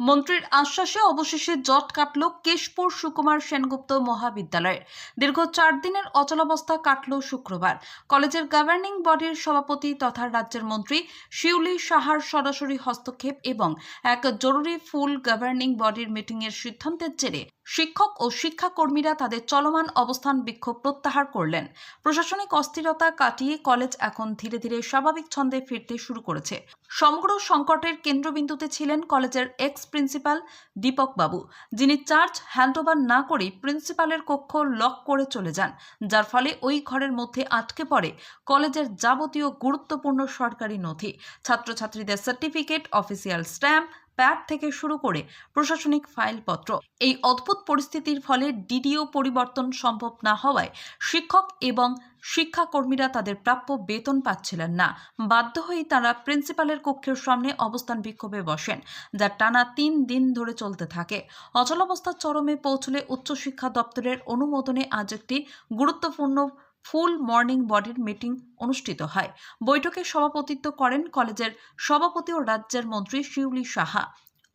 মন্ত্রীর আশ্বাসে অবশেষে জট কাটল কেশপুর সুকুমার সেনগুপ্ত মহাবিদ্যালয়ের দীর্ঘ চার দিনের অচলাবস্থা কাটল শুক্রবার। কলেজের গভর্নিং বডির সভাপতি তথা রাজ্যের মন্ত্রী শিউলি সাহার সরাসরি হস্তক্ষেপ এবং এক জরুরি ফুল গভর্নিং বডির মিটিংয়ের সিদ্ধান্তের জেরে শিক্ষক ও শিক্ষাকর্মীরা তাদের চলমান অবস্থান বিক্ষোভ প্রত্যাহার করলেন। প্রশাসনিক অস্থিরতা কাটিয়ে কলেজ এখন ধীরে ধীরে স্বাভাবিক ছন্দে ফিরতে শুরু করেছে। সমগ্র সংকটের কেন্দ্রবিন্দুতে ছিলেন কলেজের এক্স প্রিন্সিপাল দীপক বাবু, যিনি চার্জ হ্যান্ডওভার না করেই প্রিন্সিপালের কক্ষ লক করে চলে যান, যার ফলে ওই ঘরের মধ্যে আটকে পড়ে কলেজের যাবতীয় গুরুত্বপূর্ণ সরকারি নথি। ছাত্রছাত্রীদের সার্টিফিকেট অফিসিয়াল স্ট্যাম্প প্যাড থেকে শুরু করে প্রশাসনিক ফাইলপত্র। এই অদ্ভুত পরিস্থিতির ফলে ডিডিও পরিবর্তন সম্ভব না হওয়ায় শিক্ষক এবং শিক্ষাকর্মীরা তাদের প্রাপ্য বেতন পাচ্ছিলেন না। বাধ্য হয়েই তারা প্রিন্সিপালের কক্ষের সামনে অবস্থান বিক্ষোভে বসেন, যা টানা তিন দিন ধরে চলতে থাকে। অচলাবস্থার চরমে পৌঁছলে উচ্চশিক্ষা দপ্তরের অনুমোদনে আজ একটি গুরুত্বপূর্ণ ফুল মর্নিং বডির মিটিং অনুষ্ঠিত হয়। বৈঠকে সভাপতিত্ব করেন কলেজের সভাপতি ও রাজ্যের মন্ত্রী শিউলি সাহা।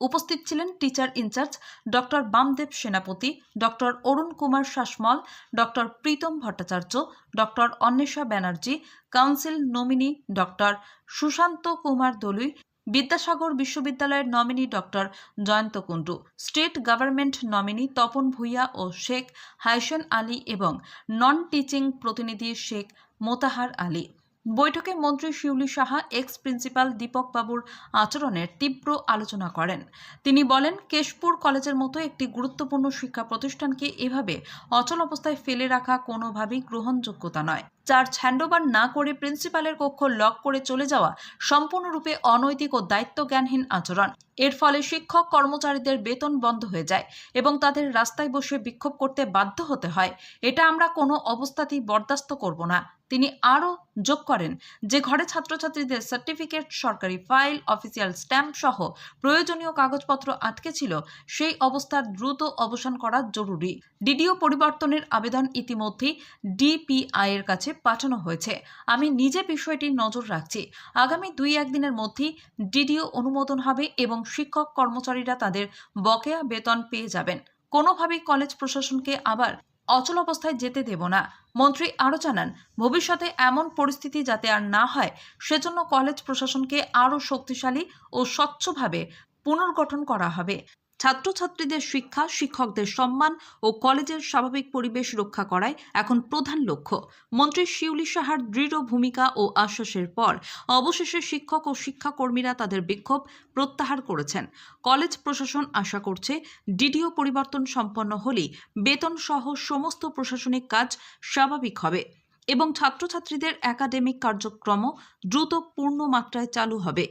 উপস্থিত ছিলেন teacher in charge doctor Bamdev Senapati, doctor Arun Kumar Sasmal, doctor Pritam Bhattacharya, doctor Anwesha Banerjee, council nominee doctor Sushanta Kumar Dalui Vidyasagar বিশ্ববিদ্যালয়ের nominee doctor Jayanta Kundu, state government nominee Tapan Bhuiyan ও শেখ হাইসেন আলী এবং non teaching প্রতিনিধি শেখ মোতাহার আলী। বৈঠকে মন্ত্রী Shiuli Saha ex principal Dipak বাবুর আচরণের তীব্র আলোচনা করেন। তিনি বলেন, কেশপুর কলেজের মতো একটি গুরুত্বপূর্ণ শিক্ষা প্রতিষ্ঠানকে এভাবে অচল অবস্থায় ফেলে রাখা কোনোভাবেই গ্রহণযোগ্যতা নয়। চার্জ হ্যান্ডওভার না করে প্রিন্সিপালের কক্ষ লক করে চলে যাওয়া সম্পূর্ণরূপে অনৈতিক ও দায়িত্বজ্ঞানহীন আচরণ। এর ফলে শিক্ষক কর্মচারীদের বেতন বন্ধ হয়ে যায় এবং তাদের রাস্তায় বসে বিক্ষোভ করতে বাধ্য হতে হয়। এটা আমরা কোনো অবস্থাতেই বরদাস্ত করব না। তিনি আরও যোগ করেন যে ঘরে ছাত্রছাত্রীদের সার্টিফিকেট, সরকারি ফাইল, অফিসিয়াল স্ট্যাম্প সহ প্রয়োজনীয় কাগজপত্র আটকে ছিল, সেই অবস্থার দ্রুত অবসান করা জরুরি। ডিডিও পরিবর্তনের আবেদন ইতিমধ্যেই ডিপিআই এর কাছে পাঠানো হয়েছে। আমি নিজে বিষয়টি নজর রাখছি। আগামী দুই একদিনের মধ্যেই ডিডিও অনুমোদন হবে এবং শিক্ষক কর্মচারীরা তাদের বকেয়া বেতন পেয়ে যাবেন। কোনোভাবেই কলেজ প্রশাসনকে আবার অচল অবস্থায় যেতে দেব না। মন্ত্রী আরও জানান, ভবিষ্যতে এমন পরিস্থিতি যাতে আর না হয়, সেজন্য কলেজ প্রশাসনকে আরও শক্তিশালী ও স্বচ্ছভাবে পুনর্গঠন করা হবে। ছাত্রছাত্রীদের শিক্ষা, শিক্ষকদের সম্মান ও কলেজের স্বাভাবিক পরিবেশ রক্ষা করাই এখন প্রধান লক্ষ্য। মন্ত্রী শিউলি সাহার দৃঢ় ভূমিকা ও আশ্বাসের পর অবশেষে শিক্ষক ও শিক্ষাকর্মীরা তাদের বিক্ষোভ প্রত্যাহার করেছেন। কলেজ প্রশাসন আশা করছে ডিডিও পরিবর্তন সম্পন্ন হলেই বেতন সহ সমস্ত প্রশাসনিক কাজ স্বাভাবিক হবে এবং ছাত্রছাত্রীদের একাডেমিক কার্যক্রম দ্রুত পূর্ণ মাত্রায় চালু হবে।